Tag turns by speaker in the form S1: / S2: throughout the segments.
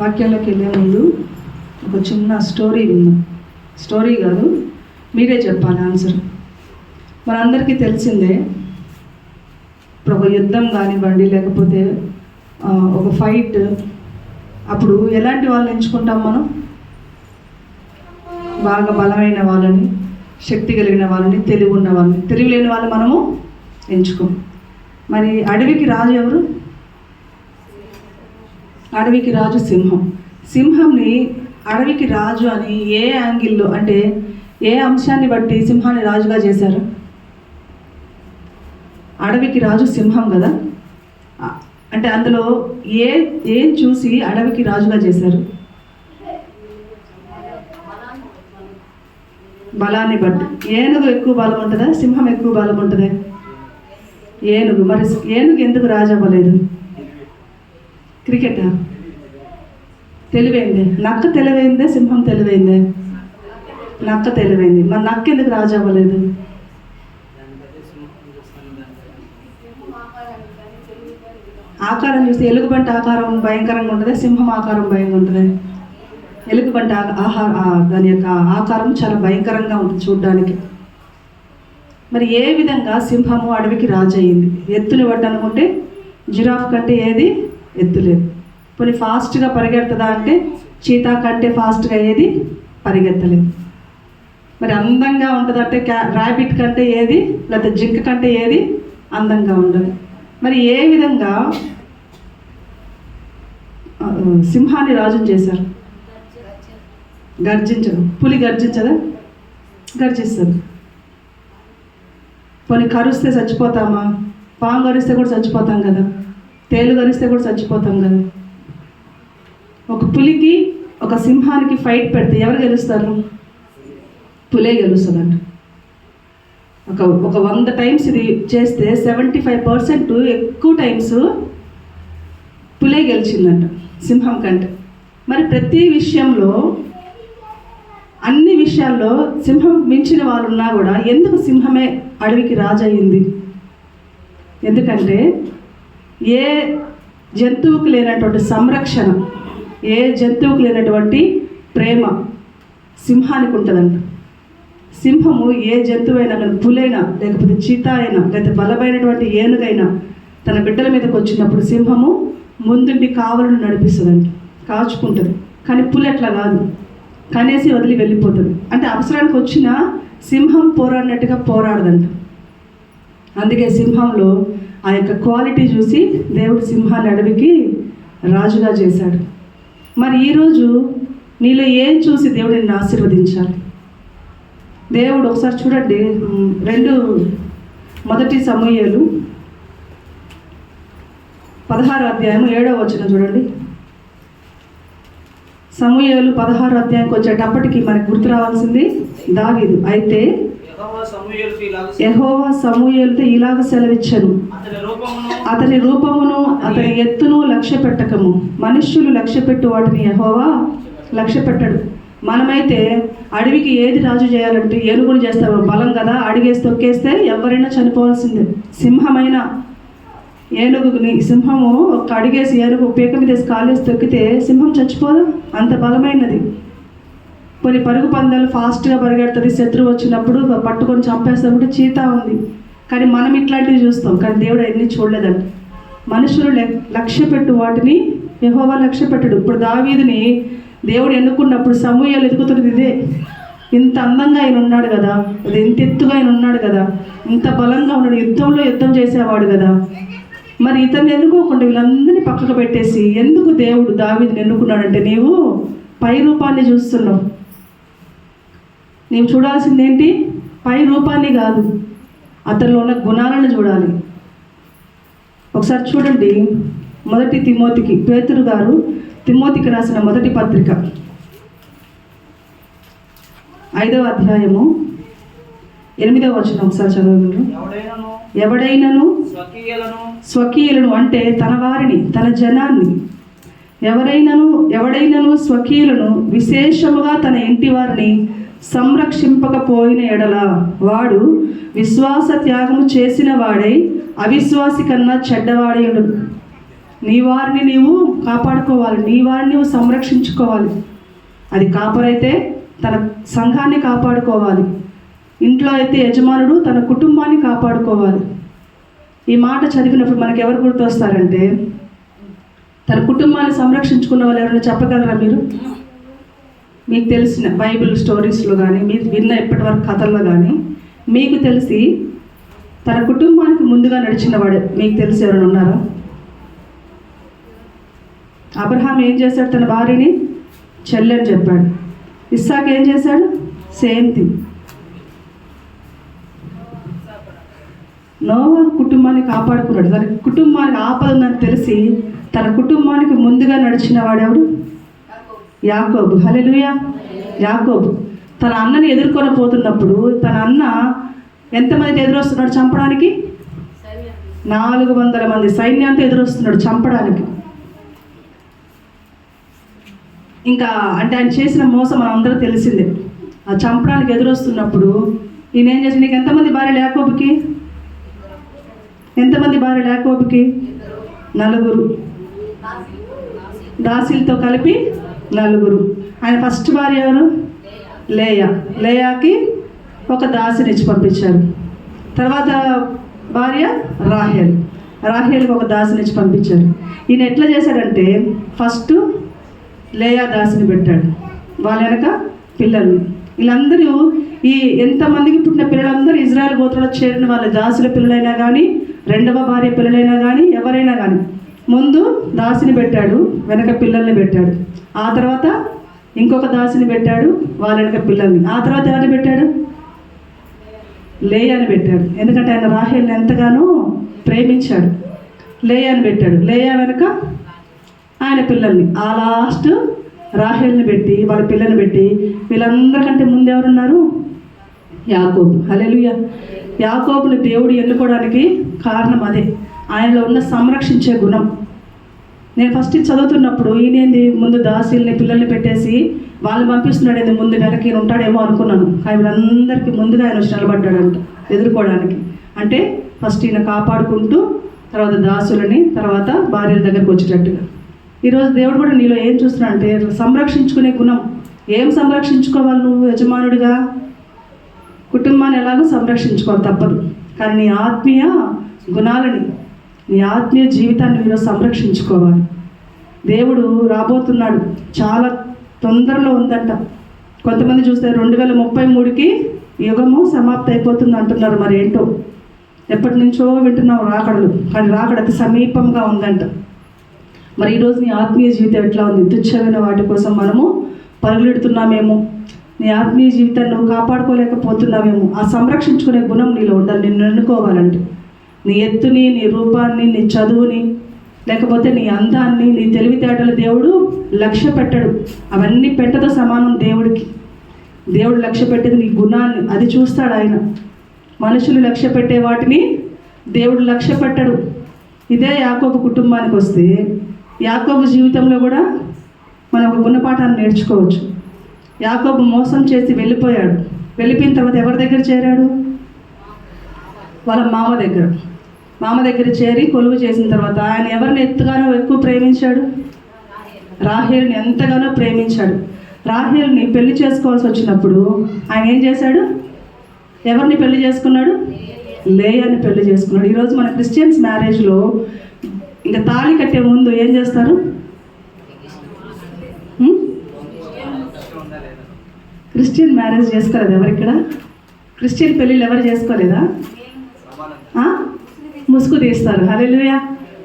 S1: వాక్యంలోకి వెళ్ళే ముందు ఒక చిన్న స్టోరీ విందాం. స్టోరీ కాదు మీరే చెప్పాలి ఆన్సర్. మనందరికీ తెలిసిందే ఇప్పుడు ఒక యుద్ధం కానివ్వండి లేకపోతే ఒక ఫైట్ అప్పుడు ఎలాంటి వాళ్ళని ఎంచుకుంటాం మనం? బాగా బలమైన వాళ్ళని శక్తి కలిగిన వాళ్ళని తెలివి ఉన్న వాళ్ళని తెలివి లేని వాళ్ళు మనము ఎంచుకోం. మరి అడవికి రాజు ఎవరు? అడవికి రాజు సింహం. సింహంని అడవికి రాజు అని ఏ యాంగిల్లో అంటే ఏ అంశాన్ని బట్టి సింహాన్ని రాజుగా చేశారు? అడవికి రాజు సింహం కదా? అంటే అందులో ఏ ఏం చూసి అడవికి రాజుగా చేశారు? బలాన్ని బట్టి. ఏనుగు ఎక్కువ బలం ఉంటుందా? సింహం ఎక్కువ బలం ఉంటుందా? ఏనుగు. మరి ఏనుగు ఎందుకు రాజు అవ్వలేదు క్రికెటా. తెలివైంది. నక్క తెలివైందే సింహం తెలివైందే. నక్క తెలివైంది. మరి నక్క ఎందుకు రాజు అవ్వలేదు? ఆకారం చూస్తే ఎలుగుబంటి ఆకారం భయంకరంగా ఉంటుంది సింహం ఆకారం భయంగా ఉంటుంది. ఎలుగుబంటి ఆహార దాని యొక్క ఆకారం చాలా భయంకరంగా ఉంటుంది చూడడానికి. మరి ఏ విధంగా సింహము అడవికి రాజు అయింది ఎత్తుని పడ్డనుకుంటే జిరాఫ్ కంటే ఏది? ఎత్తులేదు. కొన్ని ఫాస్ట్గా పరిగెడుతుందా అంటే చీతా కంటే ఫాస్ట్గా ఏది? పరిగెత్తలేదు. మరి అందంగా ఉంటుంది అంటే క్యా ర్యాబిట్ కంటే ఏది? లేకపోతే జింక కంటే ఏది? అందంగా ఉండదు. మరి ఏ విధంగా సింహాన్ని రాజు చేశారు? గర్జించదు పులి గర్జించదా? గర్జిస్తుంది. కొన్ని కరుస్తే చచ్చిపోతామా? పాము కరిస్తే కూడా చచ్చిపోతాం కదా. తేలు గరిస్తే కూడా చచ్చిపోతాం కదా. ఒక పులికి ఒక సింహానికి ఫైట్ పెడితే ఎవరు గెలుస్తారు? పులే గెలుస్తుందంట. ఒక ఒక వంద టైమ్స్ ఇది చేస్తే సెవెంటీ ఫైవ్ పర్సెంట్ ఎక్కువ టైమ్స్ పులే గెలిచిందంట సింహం కంటే. మరి ప్రతి విషయంలో అన్ని విషయాల్లో సింహం మించిన వాళ్ళు ఉన్నా కూడా ఎందుకు సింహమే అడవికి రాజు అయింది ఎందుకంటే ఏ జంతువుకు లేనటువంటి సంరక్షణ ఏ జంతువుకు లేనటువంటి ప్రేమ సింహానికి ఉంటుందంట. సింహము ఏ జంతువైనా కానీ పులైనా లేకపోతే చీతా అయినా లేకపోతే బలమైనటువంటి ఏనుగైనా తన బిడ్డల మీదకి వచ్చినప్పుడు సింహము ముందుండి కావలను నడిపిస్తుందంట కాచుకుంటుంది. కానీ పులి అట్లా కాదు. కనేసి వదిలి వెళ్ళిపోతుంది. అంటే అవసరానికి వచ్చిన సింహం పోరాడినట్టుగా పోరాడదంట. అందుకే సింహంలో ఆ యొక్క క్వాలిటీ చూసి దేవుడు సింహాన్ని అడవికి రాజుగా చేశాడు. మరి ఈరోజు నీలో ఏం చూసి దేవుడు నిన్ను ఆశీర్వదించాలి దేవుడు ఒకసారి చూడండి రెండు మొదటి సమూహలు పదహారు అధ్యాయం ఏడవ వచ్చిన చూడండి. సమూహలు పదహారు అధ్యాయంకి వచ్చేటప్పటికి మనకు గుర్తు రావాల్సింది దావీదు. అయితే
S2: యెహోవా
S1: సమూహలతో ఇలాగ సెలవిచ్చను
S2: అతని రూపమును
S1: అతని ఎత్తును లక్ష్య పెట్టకము మనుష్యులు లక్ష్య పెట్టు వాటిని యెహోవా లక్ష్య పెట్టడు మనమైతే అడవికి ఏది రాజు చేయాలంటే ఏనుగుని చేస్తాము. బలం కదా అడిగేసి తొక్కేస్తే ఎవరైనా చనిపోవాల్సిందే. సింహమైన ఏనుగుని సింహము ఒక అడిగేసి ఏనుగు పీక మీద కాలేసి తొక్కితే సింహం చచ్చిపోదు? అంత బలమైనది. కొన్ని పరుగు పందాలు ఫాస్ట్గా పరిగెడుతుంది శత్రువు వచ్చినప్పుడు పట్టుకొని చంపేస్తామంటే చీతా ఉంది. కానీ మనం ఇట్లాంటివి చూస్తాం. కానీ దేవుడు అన్ని చూడలేదండి మనుషులు లక్ష్య పెట్టు వాటిని యెహోవా లక్ష్య పెట్టడు. ఇప్పుడు దావీదుని దేవుడు ఎన్నుకున్నప్పుడు సమూహాలు ఎదుగుతున్నది ఇదే. ఇంత అందంగా ఆయన ఉన్నాడు కదా అది ఇంత ఎత్తుగా ఆయన ఉన్నాడు కదా ఇంత బలంగా ఉన్నాడు యుద్ధంలో యుద్ధం చేసేవాడు కదా. మరి ఇతన్ని ఎన్నుకోకుండా వీళ్ళందరినీ పక్కకు పెట్టేసి ఎందుకు దేవుడు దావీదుని ఎన్నుకున్నాడంటే నీవు పై రూపాన్ని చూస్తున్నావు. నీవు చూడాల్సింది ఏంటి పై రూపాన్ని కాదు. అతనిలో ఉన్న గుణాలను చూడాలి. ఒకసారి చూడండి. మొదటి తిమోతికి పేతురు గారు తిమోతికి రాసిన మొదటి పత్రిక. ఐదవ అధ్యాయము. ఎనిమిదవ వచనం ఒకసారి చదవగలరు
S2: ఎవడైనను? స్వకీయులను
S1: అంటే తన వారిని తన జనాన్ని. ఎవరైనను ఎవడైనను స్వకీయులను విశేషముగా తన ఇంటి వారిని సంరక్షింపకపోయిన ఎడల వాడు విశ్వాస త్యాగము చేసిన వాడై అవిశ్వాసి కన్నా చెడ్డవాడై ఉండదు నీ వారిని నీవు కాపాడుకోవాలి. నీ వారిని నువ్వు సంరక్షించుకోవాలి. అది కాపరైతే తన సంఘాన్ని కాపాడుకోవాలి. ఇంట్లో అయితే యజమానుడు తన కుటుంబాన్ని కాపాడుకోవాలి. ఈ మాట చదివినప్పుడు మనకు ఎవరు గుర్తొస్తారంటే తన కుటుంబాన్ని సంరక్షించుకున్న వాళ్ళు ఎవరైనా చెప్పగలరా మీరు? మీకు తెలిసిన బైబిల్ స్టోరీస్లో కానీ మీరు విన్న ఇప్పటివరకు కథల్లో కానీ మీకు తెలిసి తన కుటుంబానికి ముందుగా నడిచిన వాడు మీకు తెలిసి ఎవరైనా ఉన్నారా? అబ్రహాం ఏం చేశాడు? తన భార్యని చెల్లెని చెప్పాడు. ఇస్సాక్ ఏం చేశాడు? Same thing. నోవా కుటుంబాన్ని కాపాడుకున్నాడు. తన కుటుంబానికి ఆపదని తెలిసి తన కుటుంబానికి ముందుగా నడిచిన వాడెవడు యాకోబు హలెలుయా యాకోబు తన అన్నని ఎదుర్కొని పోతున్నప్పుడు తన అన్న ఎంతమందికి ఎదురొస్తున్నాడు చంపడానికి? నాలుగు వందల మంది సైన్యంతో ఎదురొస్తున్నాడు చంపడానికి. ఇంకా అంటే ఆయన చేసిన మోసం మనం అందరూ తెలిసిందే. ఆ చంపడానికి ఎదురొస్తున్నప్పుడు ఈయన ఏం చేసి నీకు ఎంతమంది భార్య యాకోబుకి? ఎంతమంది భార్య యాకోబుకి? నలుగురు. దాసీలతో కలిపి నలుగురు. ఆయన ఫస్ట్ భార్య ఎవరు? లేయా. లేయాకి ఒక దాసినిచ్చి పంపించారు. తర్వాత భార్య రాహేల్. రాహేల్కి ఒక దాసినిచ్చి పంపించారు. ఈయన ఎట్లా చేశాడంటే ఫస్ట్ లేయా దాసిని పెట్టాడు. వాళ్ళ వెనక పిల్లల్ని వీళ్ళందరూ ఈ ఎంతమందికి పుట్టిన పిల్లలందరూ ఇజ్రాయెల్ గోత్రంలో చేరిన వాళ్ళ దాసుల పిల్లలైనా కానీ రెండవ భార్య పిల్లలైనా కానీ ఎవరైనా కానీ ముందు దాసిని పెట్టాడు వెనక పిల్లల్ని పెట్టాడు. ఆ తర్వాత ఇంకొక దాసిని పెట్టాడు వాళ్ళ వెనక పిల్లల్ని. ఆ తర్వాత ఎవరిని పెట్టాడు? లేయాని పెట్టాడు. ఎందుకంటే ఆయన రాహేల్ని ఎంతగానో ప్రేమించాడు. లేయాని పెట్టాడు. లేయా వెనక ఆయన పిల్లల్ని. ఆ లాస్ట్ రాహేల్ని పెట్టి వాళ్ళ పిల్లల్ని పెట్టి వీళ్ళందరికంటే ముందు ఎవరున్నారు? యాకోబు. హలెలుయ యాకోబుని దేవుడు ఎన్నుకోవడానికి కారణం అదే. ఆయనలో ఉన్న సంరక్షించే గుణం. నేను ఫస్ట్ చదువుతున్నప్పుడు ఈయనేంది ముందు దాసీల్ని పిల్లల్ని పెట్టేసి వాళ్ళు పంపిస్తున్నాడు ఏంది ముందు నెలకి ఈయన ఉంటాడేమో అనుకున్నాను. కానీ వీళ్ళందరికీ ముందుగా ఆయన వచ్చి నిలబడ్డాడంట ఎదుర్కోవడానికి. అంటే ఫస్ట్ ఈయన కాపాడుకుంటూ తర్వాత దాసులని తర్వాత భార్యల దగ్గరకు వచ్చేటట్టుగా. ఈరోజు దేవుడు కూడా నీలో ఏం చూస్తున్నా అంటే సంరక్షించుకునే గుణం. ఏం సంరక్షించుకోవాలి నువ్వు యజమానుడిగా? కుటుంబాన్ని ఎలాగో సంరక్షించుకోవాలి తప్పదు. కానీ నీ ఆత్మీయ గుణాలని నీ ఆత్మీయ జీవితాన్ని మీరు సంరక్షించుకోవాలి. దేవుడు రాబోతున్నాడు. చాలా తొందరలో ఉందంట. కొంతమంది చూస్తే రెండు వేల ముప్పై మూడుకి యుగము సమాప్తి అయిపోతుంది అంటున్నారు. మరి ఏంటో? ఎప్పటి నుంచో వింటున్నాం రాకడలు. కానీ రాకడ అతి సమీపంగా ఉందంట. మరి ఈరోజు నీ ఆత్మీయ జీవితం ఎట్లా ఉంది? తుచ్చమైన వాటి కోసం మనము పరుగులెడుతున్నామేమో. నీ ఆత్మీయ జీవితాన్ని నువ్వు కాపాడుకోలేకపోతున్నావేమో. ఆ సంరక్షించుకునే గుణం నీలో ఉండాలి. నిన్ను ఎన్నుకోవాలంటే. నీ ఎత్తుని నీ రూపాన్ని నీ చదువుని లేకపోతే నీ అందాన్ని నీ తెలివితేటలు దేవుడు లక్ష్య పెట్టడు. అవన్నీ పెట్టతో సమానం దేవుడికి. దేవుడు లక్ష్య పెట్టేది నీ గుణాన్ని. అది చూస్తాడు ఆయన. మనుషులు లక్ష్య పెట్టే వాటిని దేవుడు లక్ష్య పెట్టడు. ఇదే యాకోబు కుటుంబానికి వస్తే యాకోబు జీవితంలో కూడా మనం ఒక గుణపాఠాన్ని నేర్చుకోవచ్చు. యాకోబు మోసం చేసి వెళ్ళిపోయాడు. వెళ్ళిపోయిన తర్వాత ఎవరి దగ్గర చేరాడు? వాళ్ళ మామ దగ్గర. మామ దగ్గర చేరి కొలువు చేసిన తర్వాత ఆయన ఎవరిని ఎంతగానో ఎక్కువ ప్రేమించాడు? రాహేల్ని ఎంతగానో ప్రేమించాడు. రాహేల్ని పెళ్ళి చేసుకోవాల్సి వచ్చినప్పుడు ఆయన ఏం చేశాడు? ఎవరిని పెళ్ళి చేసుకున్నాడు? లేయని పెళ్ళి చేసుకున్నాడు. ఈరోజు మన క్రిస్టియన్స్ మ్యారేజ్లో ఇంకా తాళి కట్టే ముందు ఏం చేస్తారు? క్రిస్టియన్ మ్యారేజ్ చేసుకోలేదు ఎవరు ఇక్కడ క్రిస్టియన్ పెళ్ళిళ్ళు ఎవరు చేసుకోలేదా? ముసుగు తీస్తారు. హల్లెలూయా.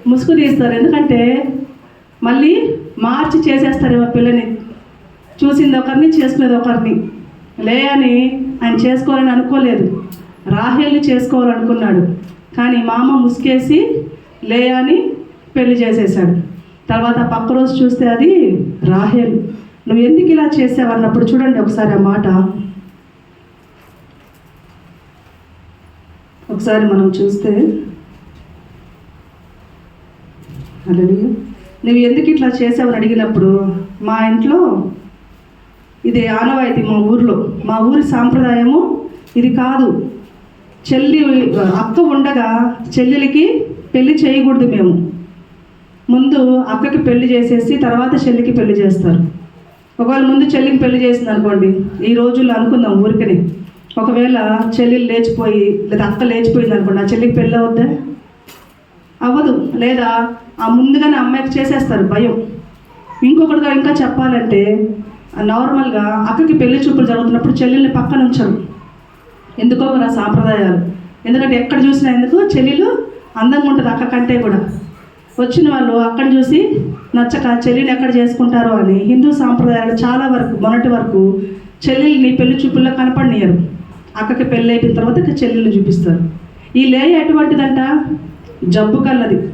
S1: ముసుగు తీస్తారు. ఎందుకంటే మళ్ళీ మార్చి చేసేస్తారేమో పిల్లని. చూసింది ఒకరిని చేసుకునేది ఒకరిని. లే అని ఆయన చేసుకోవాలని అనుకోలేదు. రాహేల్ని చేసుకోవాలనుకున్నాడు. కానీ మామ ముసుకేసి లే అని పెళ్ళి చేసేసాడు తర్వాత పక్క రోజు చూస్తే అది రాహేల్. నువ్వు ఎందుకు ఇలా చేసావు అన్నప్పుడు చూడండి ఒకసారి ఆ మాట. ఒకసారి మనం చూస్తే హల్లెలూయా. నువ్వు ఎందుకు ఇట్లా చేసావని అడిగినప్పుడు మా ఇంట్లో ఇది ఆనవాయితీ మా ఊర్లో. మా ఊరి సాంప్రదాయము ఇది కాదు. చెల్లి అక్క ఉండగా చెల్లెలికి పెళ్ళి చేయకూడదు మేము. ముందు అక్కకి పెళ్ళి చేసేసి తర్వాత చెల్లికి పెళ్ళి చేస్తారు. ఒకవేళ ముందు చెల్లికి పెళ్ళి చేసింది అనుకోండి ఈ రోజుల్లో అనుకుందాం ఊరికని. ఒకవేళ చెల్లెలు లేచిపోయి లేదా అక్క లేచిపోయింది అనుకోండి ఆ చెల్లికి పెళ్ళి అవుద్దా? అవ్వదు. లేదా ఆ ముందుగానే అమ్మాయికి చేసేస్తారు భయం. ఇంకొకటిగా ఇంకా చెప్పాలంటే నార్మల్గా అక్కకి పెళ్ళి చూపులు జరుగుతున్నప్పుడు చెల్లెల్ని పక్కన ఉంచరు. ఎందుకో మన సాంప్రదాయాలు. ఎందుకంటే ఎక్కడ చూసినా ఎందుకు? చెల్లెలు అందంగా ఉంటుంది అక్క కంటే కూడా. వచ్చిన వాళ్ళు అక్కడ చూసి నచ్చక చెల్లిని ఎక్కడ చేసుకుంటారో అని హిందూ సాంప్రదాయాలు చాలా వరకు మొన్నటి వరకు చెల్లెల్ని పెళ్ళి చూపుల్లో కనపడనియరు. అక్కకి పెళ్ళి అయిపోయిన తర్వాత ఇక చెల్లెల్ని చూపిస్తారు. ఈ లేయ ఎటువంటిదంట? జబ్బు కల్లది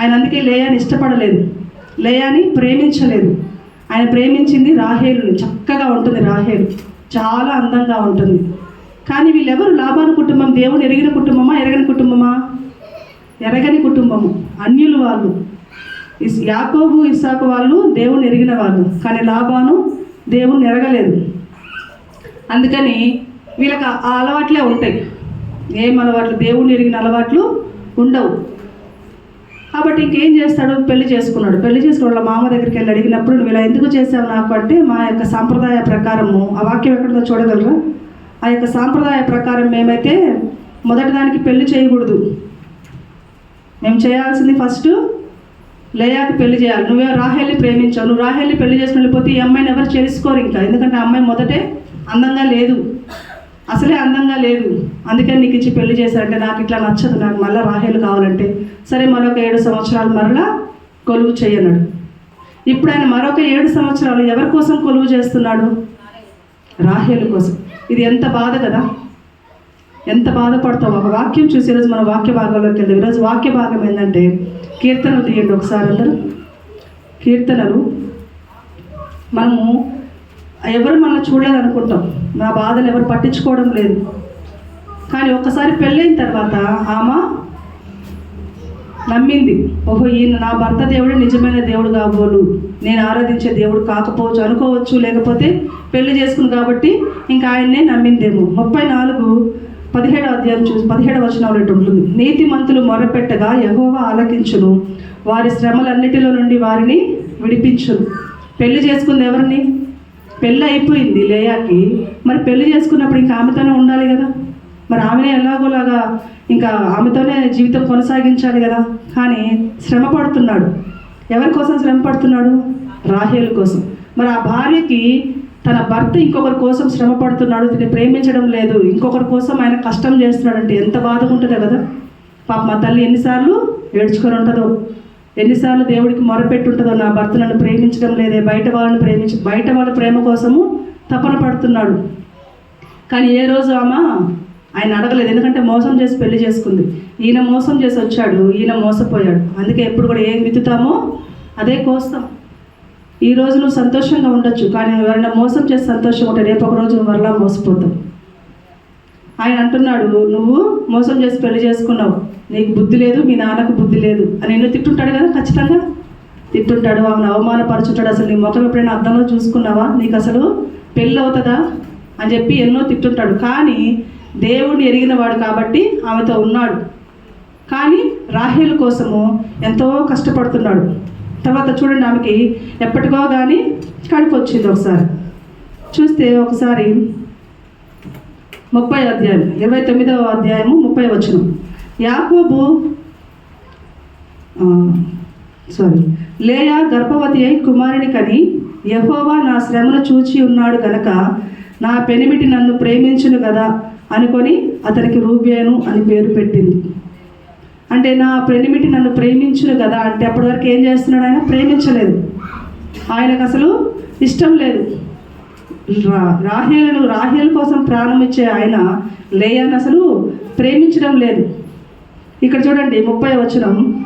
S1: ఆయన అందుకే లేయాని ఇష్టపడలేదు. లేయాని ప్రేమించలేదు. ఆయన ప్రేమించింది రాహేలుని. చక్కగా ఉంటుంది రాహేలు. చాలా అందంగా ఉంటుంది. కానీ వీళ్ళెవరు? లాభాన కుటుంబం దేవుని ఎరిగిన కుటుంబమా ఎరగని కుటుంబమా? ఎరగని కుటుంబము. అన్యులు వాళ్ళు. ఇస్ యాకోబు ఇసాకు వాళ్ళు దేవుని ఎరిగిన వాళ్ళు. కానీ లాభాను దేవుని ఎరగలేదు. అందుకని వీళ్ళకి ఆ అలవాట్లే ఉంటాయి. ఏం అలవాట్లు? దేవుని ఎరిగిన అలవాట్లు ఉండవు. కాబట్టి ఇంకేం చేస్తాడు? పెళ్ళి చేసుకున్నాడు. పెళ్ళి చేసుకున్న మామ దగ్గరికి వెళ్ళి అడిగినప్పుడు నువ్వు ఇలా ఎందుకు చేసావు నాకు? అంటే మా యొక్క సాంప్రదాయ ప్రకారము. ఆ వాక్యం ఎక్కడో చూడగలరా? ఆ యొక్క సాంప్రదాయ ప్రకారం మేమైతే మొదటిదానికి పెళ్ళి చేయకూడదు. మేము చేయాల్సింది ఫస్ట్ లేయాకి పెళ్ళి చేయాలి. నువ్వే రాహేల్ని ప్రేమించావు. నువ్వు రాహేల్ని పెళ్ళి చేసుకుని వెళ్ళిపోతే ఈ అమ్మాయిని ఎవరు చేసుకోరు ఇంకా? ఎందుకంటే ఆ అమ్మాయి మొదటే అందంగా లేదు. అసలే అందంగా లేదు. అందుకని నీకు ఇచ్చి పెళ్ళి చేశారంటే నాకు ఇట్లా నచ్చదు. నాకు మళ్ళీ రాహేలు కావాలంటే. సరే మరొక ఏడు సంవత్సరాలు మరలా కొలువు చేయనడు. ఇప్పుడు ఆయన మరొక ఏడు సంవత్సరాలు ఎవరి కోసం కొలువు చేస్తున్నాడు? రాహేలు కోసం. ఇది ఎంత బాధ కదా? ఎంత బాధపడతాం ఒక వాక్యం చూసి ఈరోజు మన వాక్య భాగంలోకి వెళ్దాం. ఈరోజు వాక్య భాగం ఏంటంటే కీర్తనలు తీయండి ఒకసారి అందరూ. కీర్తనలు. మనము ఎవరు మనల్ని చూడలేదు అనుకుంటాం నా బాధలు ఎవరు పట్టించుకోవడం లేదు. కానీ ఒక్కసారి పెళ్ళైన తర్వాత ఆమె నమ్మింది. ఓహో ఈయన నా భర్త దేవుడు నిజమైన దేవుడు కాబోలు. నేను ఆరాధించే దేవుడు కాకపోవచ్చు అనుకోవచ్చు లేకపోతే పెళ్ళి చేసుకుంది కాబట్టి ఇంకా ఆయన్నే నమ్మిందేమో. ముప్పై నాలుగు పదిహేడు అధ్యాయం చూసి పదిహేడు వచనంలో ఇటు ఉంటుంది. నీతి మంతులు మొరపెట్టగా యహోవా ఆలకించును. వారి శ్రమలన్నిటిలో నుండి వారిని విడిపించును. పెళ్ళి చేసుకుంది ఎవరిని? పెళ్ళి అయిపోయింది లేయాకి. మరి పెళ్ళి చేసుకున్నప్పుడు ఇంకా ఆమెతోనే ఉండాలి కదా? మరి ఆమెనే ఎలాగోలాగా ఇంకా ఆమెతోనే జీవితం కొనసాగించాలి కదా. కానీ శ్రమ పడుతున్నాడు. ఎవరి కోసం శ్రమ పడుతున్నాడు? రాహేల్ కోసం. మరి ఆ భార్యకి తన భర్త ఇంకొకరి కోసం శ్రమ పడుతున్నాడు. దీన్ని ప్రేమించడం లేదు. ఇంకొకరి కోసం ఆయన కష్టం చేస్తున్నాడు అంటే ఎంత బాధగా ఉంటుందో కదా. పాప మా తల్లి ఎన్నిసార్లు ఏడ్చుకొని ఉంటుందో. ఎన్నిసార్లు దేవుడికి మొరపెట్టి ఉంటుందో. నా భర్త నన్ను ప్రేమించడం లేదే. బయట వాళ్ళని ప్రేమించి బయట వాళ్ళ ప్రేమ కోసము తపన పడుతున్నాడు. కానీ ఏ రోజు ఆమె ఆయన అడగలేదు ఎందుకంటే మోసం చేసి పెళ్ళి చేసుకుంది. ఈయన మోసం చేసి వచ్చాడు. ఈయన మోసపోయాడు. అందుకే ఎప్పుడు కూడా ఏం విత్తుతామో అదే కోస్తాం. ఈ రోజు నువ్వు సంతోషంగా ఉండొచ్చు కానీ ఎవరైనా మోసం చేసి సంతోషంగా ఉంటే రేపు ఒక రోజు మరలా మోసపోతావు. ఆయన అంటున్నాడు నువ్వు మోసం చేసి పెళ్ళి చేసుకున్నావు. నీకు బుద్ధి లేదు మీ నాన్నకు బుద్ధి లేదు. అని నిన్ను తిట్టుంటాడు కదా ఖచ్చితంగా? తిట్టుంటాడు ఆమెను అవమానపరుచుంటాడు. అసలు నీ ముఖం ఎప్పుడైనా అర్థంలో చూసుకున్నావా? నీకు అసలు పెళ్ళి అవుతుందా? అని చెప్పి ఎన్నో తిట్టుంటాడు. కానీ దేవుడిని ఎరిగిన వాడు కాబట్టి ఆమెతో ఉన్నాడు. కానీ రాహేలు కోసము ఎంతో కష్టపడుతున్నాడు. తర్వాత చూడండి ఆమెకి ఎప్పటికో కానీ కడుపు వచ్చింది ఒకసారి. చూస్తే ఒకసారి ముప్పై అధ్యాయం ఇరవై తొమ్మిదవ అధ్యాయము ముప్పై వచ్చిన యాకోబు సారీ లేయా గర్భవతి అయి కుమారుని కని యహోవా నా శ్రమను చూచి ఉన్నాడు గనక నా పెనిమిటి నన్ను ప్రేమించును కదా అనుకొని అతనికి రూబేను అని పేరు పెట్టింది. అంటే నా ప్రెనిమిటి నన్ను ప్రేమించును కదా అంటే అప్పటి వరకు ఏం చేస్తున్నాడు ఆయన? ప్రేమించలేదు. ఆయనకు అసలు ఇష్టం లేదు. రా రాహేలను రాహేల్ కోసం ప్రాణం ఇచ్చే ఆయన లేయాన్ని అసలు ప్రేమించడం లేదు. ఇక్కడ చూడండి ముప్పై వచనం.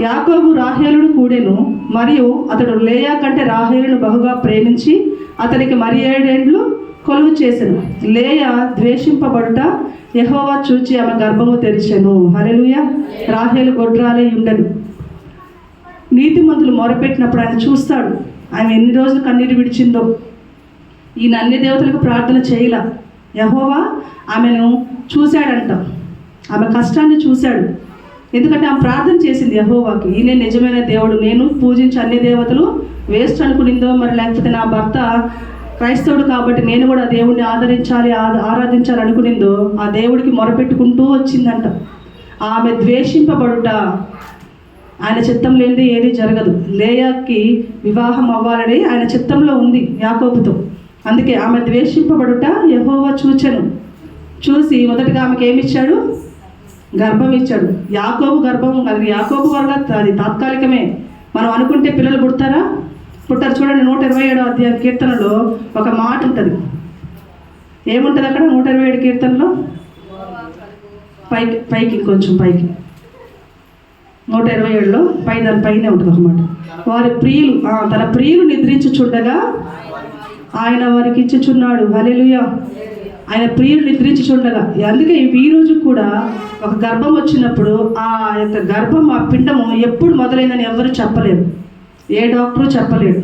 S1: యాకోబు రాహేలుడు కూడెను మరియు అతడు లేయా కంటే రాహేలును బహుగా ప్రేమించి అతనికి మరి ఏడేండ్లు? కొలువు చేసెను. లేయ ద్వేషింపబడుట యహోవా చూచి ఆమె గర్భము తెరిచెను. హల్లెలూయా. రాహేలు గొడ్రాలే ఉండను. నీతిమంతులు మొరపెట్టినప్పుడు ఆయన చూస్తాడు. ఆయన ఎన్ని రోజులు కన్నీరు విడిచిందో. ఈయన అన్ని దేవతలకు ప్రార్థన చేయల. యహోవా ఆమెను చూశాడంట. ఆమె కష్టాన్ని చూశాడు. ఎందుకంటే ఆమె ప్రార్థన చేసింది యహోవాకి. ఈయనే నిజమైన దేవుడు. నేను పూజించే అన్ని దేవతలు వేస్ట్ అనుకునిందో మరి లేకపోతే నా భర్త క్రైస్తవుడు కాబట్టి నేను కూడా దేవుడిని ఆదరించాలి ఆ- ఆరాధించాలి అనుకునిందో ఆ దేవుడికి మొరపెట్టుకుంటూ వచ్చిందంట. ఆమె ద్వేషింపబడుట ఆయన చిత్తం లేనిది ఏది జరగదు. లేయాకి వివాహం అవ్వాలని ఆయన చిత్తంలో ఉంది యాకోబుతో. అందుకే ఆమె ద్వేషింపబడుట యహోవా చూచెను. చూసి మొదటగా ఆమెకి ఏమి ఇచ్చాడు గర్భం ఇచ్చాడు యాకోబు గర్భం అది యాకోబు వల్ల అది తాత్కాలికమే. మనం అనుకుంటే పిల్లలు పుడతారా? పుట్టారు చూడండి నూట ఇరవై ఏడో అధ్యాయ కీర్తనలో ఒక మాట ఉంటుంది. ఏముంటుంది అక్కడ? నూట ఇరవై ఏడు కీర్తనలో? పైకి పైకి ఇంకొంచెం పైకి. నూట ఇరవై ఏడులో పై దాని పైనే ఉంటుంది అనమాట వారి ప్రియులు తన ప్రియులు నిద్రించుచుండగా ఆయన వారికి ఇచ్చుచున్నాడు. హల్లెలూయా. ఆయన ప్రియులు నిద్రించుచుండగా. అందుకే ఈ రోజు కూడా ఒక గర్భం వచ్చినప్పుడు ఆ యొక్క గర్భం ఆ పిండము ఎప్పుడు మొదలైందని ఎవరు చెప్పలేరు. ఏ డాక్టరు చెప్పలేడు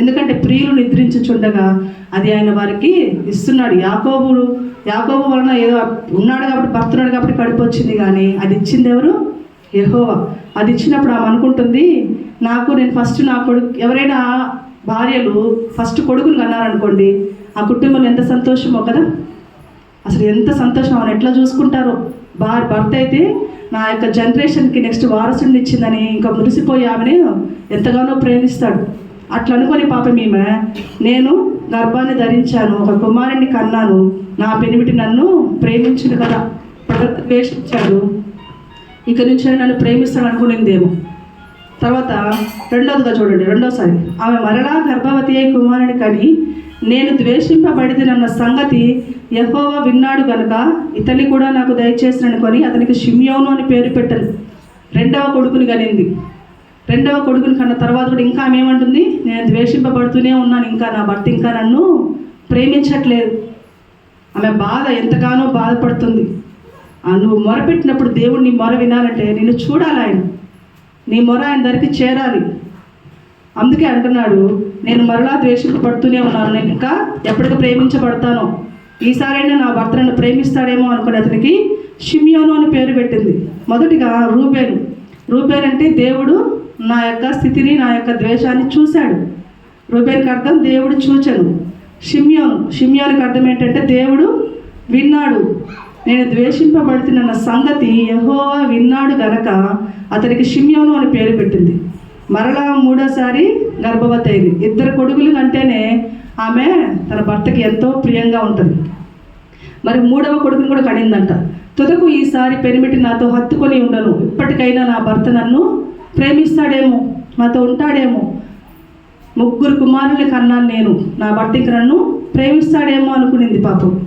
S1: ఎందుకంటే ప్రియులు నిద్రించుచుండగా అది ఆయన వారికి ఇస్తున్నాడు. యాకోబుడు యాకోబు వలన ఏదో ఉన్నాడు కాబట్టి భర్తున్నాడు కాబట్టి కడుపు వచ్చింది కానీ అది ఇచ్చింది ఎవరు? యహోవా. అది ఇచ్చినప్పుడు ఆమె అనుకుంటుంది నాకు నేను ఫస్ట్ నా కొడుకు ఎవరైనా భార్యలు ఫస్ట్ కొడుకుని కన్నారనుకోండి ఆ కుటుంబంలో ఎంత సంతోషమో కదా. అసలు ఎంత సంతోషం ఆమెను ఎట్లా చూసుకుంటారో? భార్య భర్త అయితే నా యొక్క జనరేషన్కి నెక్స్ట్ వారసుని ఇచ్చిందని ఇంకా మురిసిపోయి ఆమెను ఎంతగానో ప్రేమిస్తాడు. అట్లా అనుకొని పాపం ఈమె నేను గర్భాన్ని ధరించాను ఒక కుమారుడిని కన్నాను నా పెనిమిటి నన్ను ప్రేమించింది కదా ప్రగతి ద్వేషించాడు ఇక నుంచి నన్ను ప్రేమిస్తాడు అనుకునిందేమో తర్వాత రెండవదిగా చూడండి రెండోసారి ఆమె మరలా గర్భవతి అయి కుమారుని కని నేను ద్వేషింపబడినన్న సంగతి యహోవా విన్నాడు గనుక ఇతన్ని కూడా నాకు దయచేసిననుకొని అతనికి షిమ్యోను అని పేరు పెట్టను. రెండవ కొడుకుని కనింది రెండవ కొడుకుని కన్న తర్వాత కూడా ఇంకా ఆమె ఏమంటుంది? నేను ద్వేషింపబడుతూనే ఉన్నాను ఇంకా నా భర్త ఇంకా నన్ను ప్రేమించట్లేదు. ఆమె బాధ ఎంతగానో బాధపడుతుంది. ఆ నువ్వు మొరపెట్టినప్పుడు దేవుడిని మొర వినాలంటే నిన్ను చూడాలి ఆయన. నీ మొర ఆయన దగ్గరికి చేరాలి. అందుకే అంటున్నాడు నేను మరలా ద్వేషింపబడుతూనే ఉన్నాను. నేను ఇంకా ఎప్పటికి ప్రేమించబడతానో. ఈసారైనా నా భర్త నన్ను ప్రేమిస్తాడేమో అనుకుని అతనికి షిమియోను అని పేరు పెట్టింది. మొదటిగా రూబేను. రూబేన్ అంటే దేవుడు నా యొక్క స్థితిని నా యొక్క ద్వేషాన్ని చూశాడు. రూబేన్కి అర్థం దేవుడు చూచను. షిమ్యోను. షిమ్యోనికి అర్థం ఏంటంటే దేవుడు విన్నాడు. నేను ద్వేషింపబడుతున్న సంగతి యహోవా విన్నాడు గనక అతనికి షిమ్యోను అని పేరు పెట్టింది. మరలా మూడోసారి గర్భవతి అయింది. ఇద్దరు కొడుకులు కంటేనే ఆమె తన భర్తకి ఎంతో ప్రియంగా ఉంటుంది. మరి మూడవ కొడుకుని కూడా కనిందంట. తుదకు ఈసారి పెనిమిటి నాతో హత్తుకొని ఉండను. ఇప్పటికైనా నా భర్త నన్ను ప్రేమిస్తాడేమో నాతో ఉంటాడేమో. ముగ్గురు కుమారుల్ని కన్నాను నేను నా భర్త ఇంక నన్ను ప్రేమిస్తాడేమో అనుకునింది పాపం.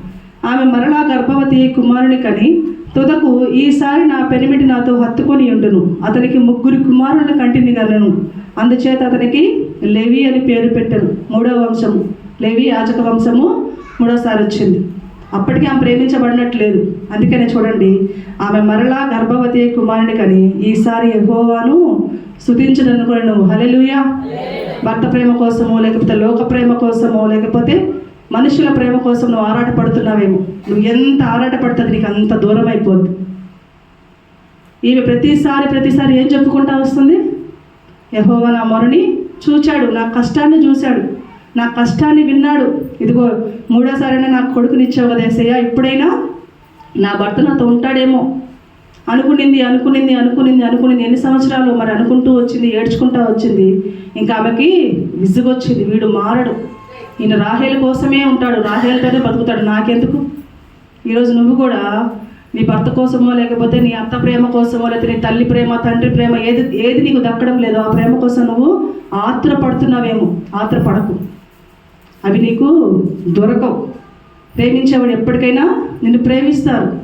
S1: ఆమె మరలా గర్భవతి కుమారుని కని తుదకు ఈసారి నా పెనిమిటి నాతో హత్తుకొని ఉండును. అతనికి ముగ్గురు కుమారుల కంటిని గలను అందుచేత అతనికి లెవి అని పేరు పెట్టాను. మూడో వంశము. లెవి యాచక వంశము మూడోసారి వచ్చింది. అప్పటికి ఆమె ప్రేమించబడినట్లేదు. అందుకనే చూడండి ఆమె మరలా గర్భవతి కుమారుని కని ఈసారి యెహోవాను స్థుతించదనుకున్నాను హలెలుయా భర్త ప్రేమ కోసమో లేకపోతే లోక ప్రేమ కోసమో లేకపోతే మనుషుల ప్రేమ కోసం నువ్వు ఆరాటపడుతున్నావేమో. నువ్వు ఎంత ఆరాటపడుతుంది నీకు అంత దూరం అయిపోద్ది ఈమె ప్రతిసారి ప్రతిసారి ఏం చెప్పుకుంటా వస్తుంది? యహోవా నా మొరని చూచాడు నా కష్టాన్ని చూశాడు నా కష్టాన్ని విన్నాడు. ఇదిగో మూడోసారైనా నాకు కొడుకునిచ్చావు కదా ఏసయ్య ఇప్పుడైనా నా భర్త నాతో ఉంటాడేమో. అనుకునింది అనుకునింది అనుకునింది అనుకునింది. ఎన్ని సంవత్సరాలు మరి అనుకుంటూ వచ్చింది ఏడ్చుకుంటూ వచ్చింది. ఇంకా ఆమెకి విసుగొచ్చింది వీడు మారడు. ఈయన రాహేల కోసమే ఉంటాడు. రాహేలతోనే బతుకుతాడు. నాకెందుకు? ఈరోజు నువ్వు కూడా నీ భర్త కోసమో లేకపోతే నీ అత్త ప్రేమ కోసమో లేకపోతే నీ తల్లి ప్రేమ తండ్రి ప్రేమ ఏది ఏది నీకు దక్కడం లేదో. ఆ ప్రేమ కోసం నువ్వు ఆత్రపడుతున్నావేమో. ఆత్రపడకు. అవి నీకు దొరకవు. ప్రేమించేవాడు ఎప్పటికైనా నిన్ను ప్రేమిస్తారు.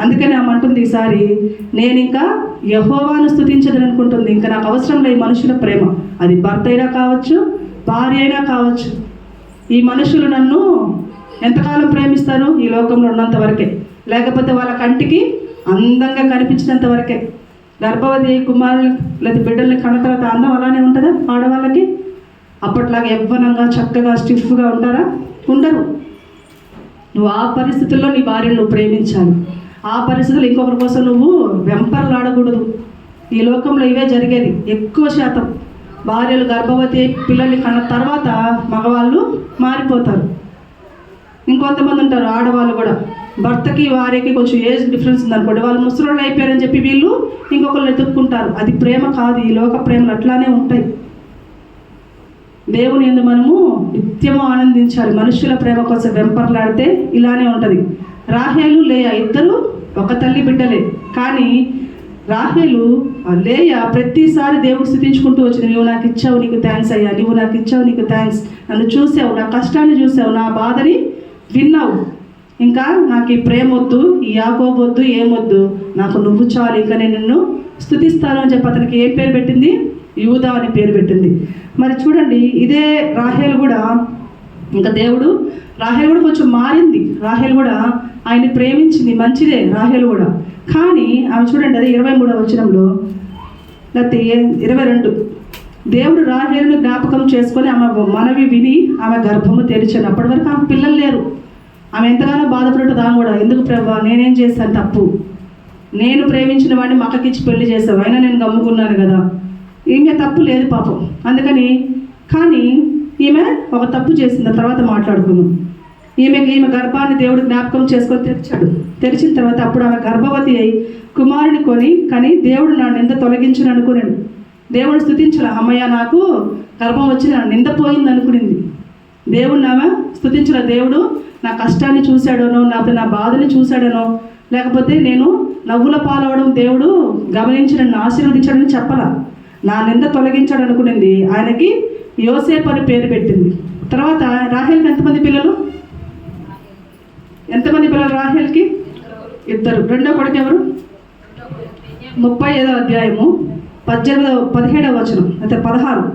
S1: అందుకని ఆమె అంటుంది ఈసారి నేను ఇంకా యహోవాను స్థుతించదని అనుకుంటుంది. ఇంకా నాకు అవసరం లేదు మనుషుల ప్రేమ. అది భర్త అయినా కావచ్చు భార్య అయినా కావచ్చు. ఈ మనుషులు నన్ను ఎంతకాలం ప్రేమిస్తారు ఈ లోకంలో ఉన్నంత వరకే? లేకపోతే వాళ్ళ కంటికి అందంగా కనిపించినంత వరకే? గర్భవతి కుమారులు లేదా బిడ్డల్ని కన్న తర్వాత అందం అలానే ఉంటుందా ఆడవాళ్ళకి? అప్పట్లాగా యవ్వనంగా చక్కగా స్టిఫ్గా ఉంటారా? ఉండరు. నువ్వు ఆ పరిస్థితుల్లో నీ భార్యను నువ్వు ప్రేమించాలి. ఆ పరిస్థితులు ఇంకొకరి కోసం నువ్వు వెంపర్లాడకూడదు. ఈ లోకంలో ఇవే జరిగేది. ఎక్కువ శాతం. భార్యలు గర్భవతి పిల్లల్ని కన్న తర్వాత మగవాళ్ళు మారిపోతారు. ఇంకొంతమంది ఉంటారు ఆడవాళ్ళు కూడా. భర్తకి వారికి కొంచెం ఏజ్ డిఫరెన్స్ ఉందనుకోండి. వాళ్ళు ముసలోళ్ళు అయిపోయారని చెప్పి వీళ్ళు ఇంకొకళ్ళు ఎత్తుక్కుంటారు. అది ప్రేమ కాదు. ఈ లోక ప్రేమలు అట్లానే ఉంటాయి. దేవుని ఎందు మనము నిత్యము ఆనందించాలి. మనుషుల ప్రేమ కోసం వెంపర్లాడితే ఇలానే ఉంటుంది. రాహేలు లేయా ఇద్దరు ఒక తల్లి బిడ్డలే. కానీ రాహేలు ఆ లేయ ప్రతిసారి దేవుడు స్థుతించుకుంటూ వచ్చింది. నువ్వు నాకు ఇచ్చావు నీకు థ్యాంక్స్ అయ్యా. నువ్వు నాకు ఇచ్చావు నీకు థ్యాంక్స్ నన్ను చూసావు నా కష్టాన్ని చూసావు నా బాధని విన్నావు. ఇంకా నాకు ఈ ప్రేమ వద్దు ఈ యాకోబొద్దు ఏమొద్దు? నాకు నువ్వు చాలు. ఇంకా నేను నిన్ను స్థుతిస్తాను అని చెప్పి అతనికి ఏం పేరు పెట్టింది? యూదా అని పేరు పెట్టింది. మరి చూడండి ఇదే రాహేల్ కూడా ఇంకా దేవుడు రాహేల్ కూడా కొంచెం మారింది. రాహేల్ కూడా ఆయన ప్రేమించింది. మంచిదే రాహేల్ కూడా. కానీ ఆమె చూడండి అదే ఇరవై మూడవ వచనంలో. లేకపోతే ఇరవై రెండు. దేవుడు రాహేలును జ్ఞాపకం చేసుకొని ఆమె మనవి విని ఆమె గర్భము తెరిచాను. అప్పటి వరకు ఆమె పిల్లలు లేరు. ఆమె ఎంతగానో బాధపడుతుంది ఆమె కూడా. ఎందుకు ప్రభా? నేనేం చేశాను తప్పు? నేను ప్రేమించిన వాడిని మక్కకిచ్చి పెళ్ళి చేసావు అయినా నేను గమ్ముకున్నాను కదా. ఈమె తప్పు లేదు పాపం. అందుకని కానీ ఈమె ఒక తప్పు చేసింది. తర్వాత మాట్లాడుకుందాం. ఈమెకి ఈమె గర్భాన్ని దేవుడు జ్ఞాపకం చేసుకొని తెరిచాడు. తెరిచిన తర్వాత అప్పుడు ఆమె గర్భవతి అయి కుమారుని కొని కానీ దేవుడు నా నింద తొలగించను అనుకున్నాడు దేవుడు స్థుతించాల అమ్మయ్య నాకు గర్భం వచ్చి నా నింద పోయింది అనుకునింది. దేవుడు ఆమె స్థుతించిన దేవుడు నా కష్టాన్ని చూశాడనో లేకపోతే నా బాధని చూశాడనో లేకపోతే నేను నవ్వుల పాలవడం దేవుడు గమనించి నన్ను ఆశీర్వదించాడని చెప్పాల నా నింద తొలగించాడు అనుకునింది. ఆయనకి యోసేపు అని పేరు పెట్టింది. తర్వాత రాహేల్కి ఎంతమంది పిల్లలు? ఎంతమంది పిల్లలు రాహేల్కి? ఇద్దరు. రెండో కొడుకు ఎవరు? ముప్పై ఐదవ అధ్యాయము పద్దెనిమిదవ పదిహేడవ వచనం అయితే పదహారు.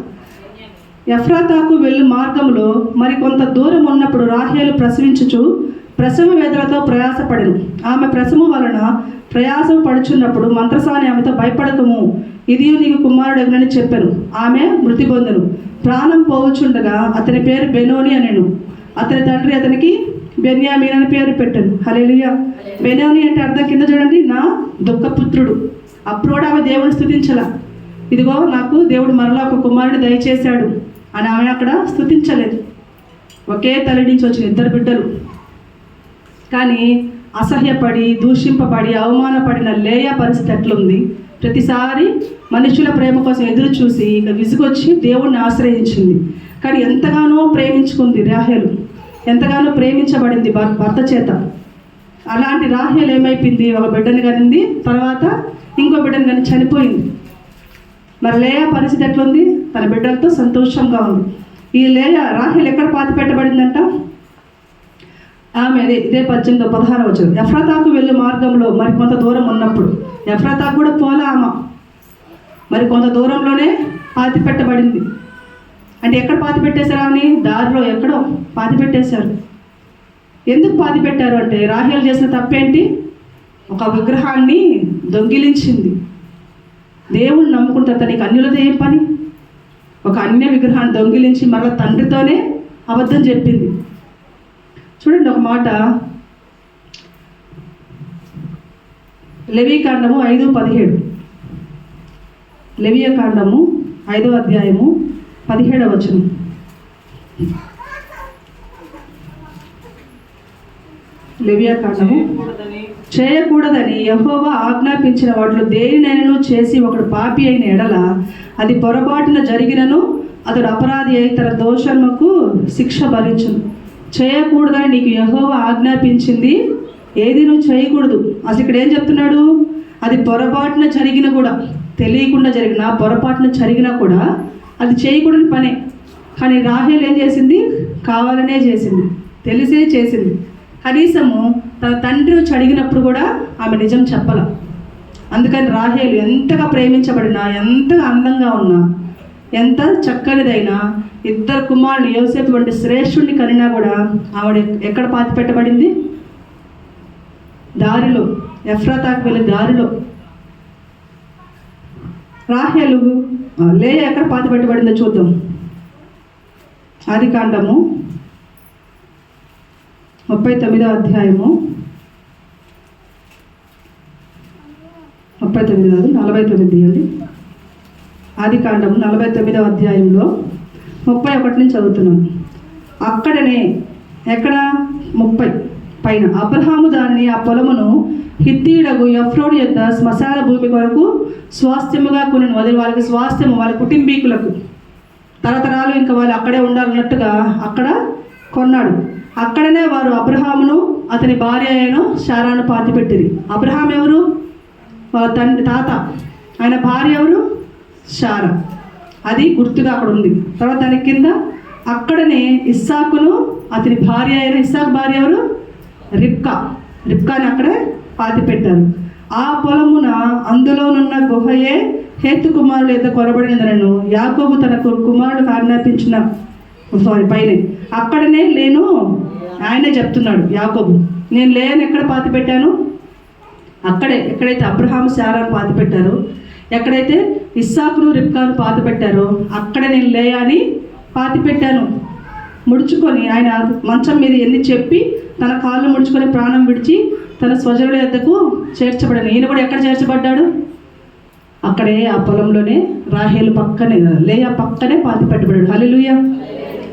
S1: ఎఫ్రాతాకు వెళ్ళు మార్గంలో మరి కొంత దూరం ఉన్నప్పుడు రాహేలు ప్రసవించుచు ప్రసవ వేదనతో ప్రయాసపడను. ఆమె ప్రసవం వలన ప్రయాసం పడుచున్నప్పుడు మంత్రసాని ఆమెతో భయపడకము ఇది నీకు కుమారుడగునని చెప్పాను. ఆమె మృతి పొందను. ప్రాణం పోవచ్చుండగా అతని పేరు బెనోని అనెను. అతని తండ్రి అతనికి బెన్యామీన్ అని పేరు పెట్టాను. హలేలుయా బెనోని అంటే అర్థం కింద చూడండి నా దుఃఖపుత్రుడు. అప్పుడు ఆమె దేవుని స్థుతించల. ఇదిగో నాకు దేవుడు మరలా ఒక కుమారుడు దయచేశాడు అని ఆమె అక్కడ స్థుతించలేదు. ఒకే తల్లి నుంచి వచ్చిన ఇద్దరు బిడ్డలు. కానీ అసహ్యపడి దూషింపబడి అవమానపడిన లేయ పరిస్థితి ఎట్లుంది? ప్రతిసారి మనుషుల ప్రేమ కోసం ఎదురు చూసి ఇక విసుగొచ్చి దేవుణ్ణి ఆశ్రయించింది. కానీ ఎంతగానో ప్రేమించుకుంది రాహేలు. ఎంతగానో ప్రేమించబడింది భర్త చేత. అలాంటి రాహ్యలు ఏమైపోయింది? ఒక బిడ్డని కనింది తర్వాత ఇంకో బిడ్డని కానీ చనిపోయింది. మరి లేయా పరిస్థితి ఎట్లుంది? తన బిడ్డలతో సంతోషంగా ఉంది. ఈ లేయ రాహిల్ ఎక్కడ పాతి పెట్టబడిందంట? ఆమె అదే ఇదే పద్దెనిమిది పదహారు వచ్చింది ఎఫ్రాతాకు వెళ్ళే మార్గంలో మరి కొంత దూరం ఉన్నప్పుడు ఎఫ్రాతాకు కూడా పోలే ఆమె. మరి కొంత దూరంలోనే పాతి పెట్టబడింది. అంటే ఎక్కడ పాతి పెట్టేశారు ఆమెని దారిలో ఎక్కడో పాతి పెట్టేశారు. ఎందుకు పాతి పెట్టారు అంటే రాహేల్ చేసిన తప్పేంటి? ఒక విగ్రహాన్ని దొంగిలించింది. దేవుణ్ణి నమ్ముకుంటే తనకి అన్యులతో ఏం పని. ఒక అన్య విగ్రహాన్ని దొంగిలించి మరల తండ్రితోనే అబద్ధం చెప్పింది. చూడండి ఒక మాట. లెవీకాండము ఐదు పదిహేడు. లెవియకాండము ఐదో అధ్యాయము పదిహేడవ వచనం.
S2: చేయకూడదని.
S1: యహోవా ఆజ్ఞాపించిన వాటిలో దేనినైనను చేసి ఒకడు పాపి అయిన ఎడల అది పొరపాటున జరిగినను అతడు అపరాధి అయి తన దోషముకు శిక్ష భరించును. చేయకూడదని నీకు యహోవా ఆజ్ఞాపించింది ఏది నువ్వు చేయకూడదు. అసలు ఇక్కడ ఏం చెప్తున్నాడు? అది పొరపాటున జరిగిన కూడా తెలియకుండా జరిగిన పొరపాటున జరిగినా కూడా అది చేయకూడని పనే. కానీ రాహేల్ ఏం చేసింది? కావాలనే చేసింది. తెలిసే చేసింది. కనీసము తన తండ్రి వచ్చి అడిగినప్పుడు కూడా ఆమె నిజం చెప్పల. అందుకని రాహేలు ఎంతగా ప్రేమించబడినా ఎంతగా అందంగా ఉన్నా ఎంత చక్కనిదైనా ఇద్దరు కుమారులు యోసేపు వంటి శ్రేష్ఠుడిని కనినా కూడా ఆవిడ ఎక్కడ పాతి పెట్టబడింది దారిలో ఎఫ్రాతాకు వెళ్ళే దారిలో. రాహ్యలు లే లేయ ఎక్కడ పాతి పెట్టబడిందో చూద్దాం. ఆది కాండము ముప్పై తొమ్మిదో అధ్యాయము. ముప్పై తొమ్మిది కాదు నలభై తొమ్మిది అండి. ఆది కాండము నలభై తొమ్మిదవ అధ్యాయంలో ముప్పై ఒకటి నుంచి చదువుతున్నాం. అక్కడనే ఎక్కడ? ముప్పై. పైన అబ్రహాము దానిని ఆ పొలమును హిత్తీయుడగు ఎఫ్రోడ్ యొక్క శ్మశాన భూమి కొరకు స్వాస్థ్యముగా కొన్ని. వదిలి వాళ్ళకి స్వాస్థ్యము వాళ్ళ కుటుంబీకులకు. తరతరాలు ఇంకా వాళ్ళు అక్కడే ఉండాలన్నట్టుగా అక్కడ కొన్నాడు. అక్కడనే వారు అబ్రహామును అతని భార్య అయిన శారాను పాతిపెట్టిరి. అబ్రహాం ఎవరు? వాళ్ళ తండ్రి తాత. ఆయన భార్య ఎవరు? శారా. అది గుర్తుగా అక్కడ ఉంది. తర్వాత దాని కింద అక్కడనే ఇస్సాకును అతని భార్య అయిన ఇస్సాకు భార్య ఎవరు? రిప్కా రిప్కాని అక్కడే పాతి పెట్టారు. ఆ పొలమున అందులోనున్న గుహయే హేతు కుమారుడు ఏదో కొరబడినదనను యాకోబు తన కుమారుడు ఆజ్ఞాపించిన సారీ పైన. అక్కడనే లేను ఆయనే చెప్తున్నాడు యాకోబు. నేను లేని ఎక్కడ పాతి పెట్టాను? అక్కడే. ఎక్కడైతే అబ్రహాం శారాను పాతి పెట్టారో ఎక్కడైతే ఇస్సాకును రిప్కాను పాతి పెట్టారో అక్కడ నేను లేయాని పాతి పెట్టాను. ముడుచుకొని ఆయన మంచం మీద ఎన్ని చెప్పి తన కాళ్ళు ముడుచుకొని ప్రాణం విడిచి తన స్వజనుల యొద్దకు చేర్చబడాను. ఈయన కూడా ఎక్కడ చేర్చబడ్డాడు? అక్కడే ఆ పొలంలోనే రాహేలు పక్కనే లేయా పక్కనే పాతి పెట్టబడాడు హలిలుయ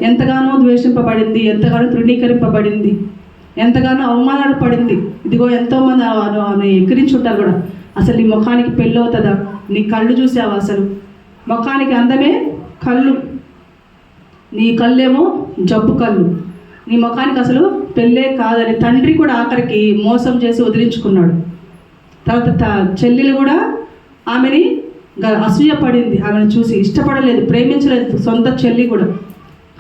S1: ఎంతగానో ద్వేషింపబడింది ఎంతగానో తృణీకరింపబడింది ఎంతగానో అవమానాలు పడింది ఇదిగో ఎంతోమంది ఆమె ఎక్కిరించి ఉంటారు కూడా. అసలు నీ ముఖానికి పెళ్ళవుతుందా నీ కళ్ళు చూసావా అసలు? ముఖానికి అందమే కళ్ళు. నీ కళ్ళేమో జబ్బు కళ్ళు. నీ ముఖానికి అసలు పెళ్ళే కాదని తండ్రి కూడా ఆఖరికి మోసం చేసి వదిలించుకున్నాడు. తర్వాత త- చెల్లెలు కూడా ఆమెని గ- అసూయ పడింది ఆమెను చూసి ఇష్టపడలేదు ప్రేమించలేదు సొంత చెల్లి కూడా.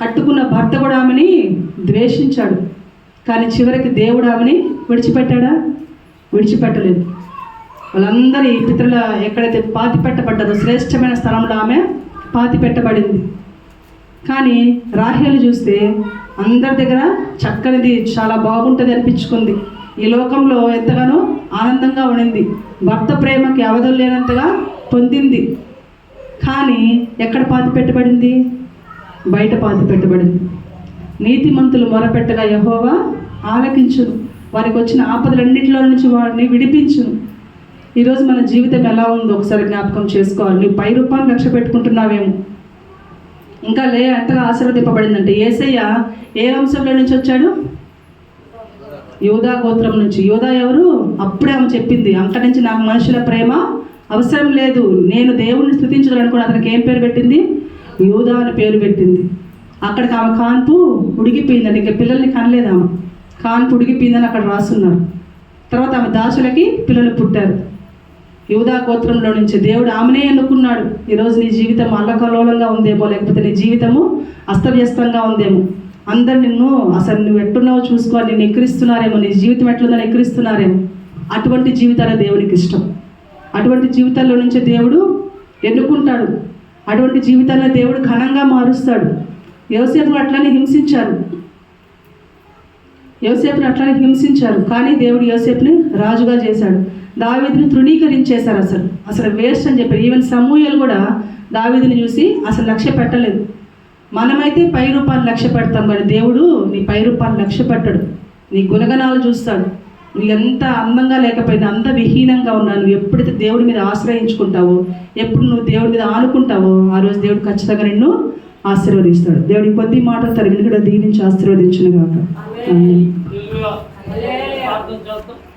S1: కట్టుకున్న భర్త కూడా ఆమెని ద్వేషించాడు. కానీ చివరికి దేవుడు ఆమెని విడిచిపెట్టాడా? విడిచిపెట్టలేదు. వాళ్ళందరి పితరుల ఎక్కడైతే పాతి పెట్టబడ్డారో శ్రేష్టమైన స్థలంలో ఆమె పాతి పెట్టబడింది కానీ రాహేలు చూస్తే అందరి దగ్గర చక్కనిది చాలా బాగుంటుంది అనిపించుకుంది. ఈ లోకంలో ఎంతగానో ఆనందంగా ఉండింది. భర్త ప్రేమకి అవధులు లేనంతగా పొందింది. కానీ ఎక్కడ పాతి పెట్టబడింది? బయట పాతి పెట్టబడింది. నీతిమంతులు మొరపెట్టగా యహోవా ఆలకించును. వారికి వచ్చిన ఆపదలన్నింటిలో నుంచి వారిని విడిపించును. ఈరోజు మన జీవితం ఎలా ఉందో ఒకసారి జ్ఞాపకం చేసుకోవాలి. నువ్వు పై రూపాన్ని లక్ష్య పెట్టుకుంటున్నావేమో ఇంకా లే ఎంతగా ఆశీర్వదింపబడిందంటే ఏసయ్య ఏ వంశంలో నుంచి వచ్చాడు? యోధా గోత్రం నుంచి. యోధా ఎవరు? అప్పుడే ఆమె చెప్పింది అక్కడి నుంచి నాకు మనుషుల ప్రేమ అవసరం లేదు. నేను దేవుణ్ణి స్థుతించాలనుకుని అతనికి ఏం పేరు పెట్టింది? యోధా అని పేరు పెట్టింది. అక్కడికి ఆమె కాన్పు ఉడిగిపోయిందండి ఇంకా పిల్లల్ని కనలేదు ఆమె. కాన్పు ఉడిగిపోయిందని అక్కడ రాస్తున్నారు తర్వాత ఆమె దాసులకి పిల్లలు పుట్టారు. యూదా గోత్రంలో నుంచి దేవుడు ఆమెనే ఎన్నుకున్నాడు. ఈరోజు నీ జీవితం అల్లకల్లోలంగా ఉందేమో లేకపోతే నీ జీవితము అస్తవ్యస్తంగా ఉందేమో. అందరు నిన్ను అసలు నువ్వు ఎట్టున్నావో చూసుకోవాలి నిన్ను ఎక్కిరిస్తున్నారేమో నీ జీవితం ఎట్లుందని ఎక్కిరిస్తున్నారేమో. అటువంటి జీవితాలే దేవునికి ఇష్టం. అటువంటి జీవితాల్లో నుంచి దేవుడు ఎన్నుకుంటాడు. అటువంటి జీవితాల్లో దేవుడు ఘనంగా మారుస్తాడు. యోసేపును అట్లనే హింసించారు. యోసేపుని అట్లానే హింసించారు. కానీ దేవుడు యోసేపుని రాజుగా చేశాడు. దావీదుని తృణీకరించేశారు అసలు. అసలు వేస్ట్ అని చెప్పారు. ఈవెన్ సమూహలు కూడా దావీదుని చూసి అసలు లక్ష్య పెట్టలేదు. మనమైతే పై రూపాన్ని లక్ష్య పెడతాం కానీ దేవుడు నీ పై రూపాన్ని లక్ష్య పెట్టడు. నీ గుణగణాలు చూస్తాడు. నువ్వు ఎంత అందంగా లేకపోయినా అంత విహీనంగా ఉన్నా నువ్వు ఎప్పుడైతే దేవుడి మీద ఆశ్రయించుకుంటావో ఎప్పుడు నువ్వు దేవుడి మీద ఆనుకుంటావో ఆ రోజు దేవుడు ఖచ్చితంగా నిన్ను ఆశీర్వదిస్తాడు. దేవుడి కొద్ది మాటలు తరిగిన కూడా దీవించి ఆశీర్వదించును గాక ఆమేన్.
S2: హల్లెలూయా.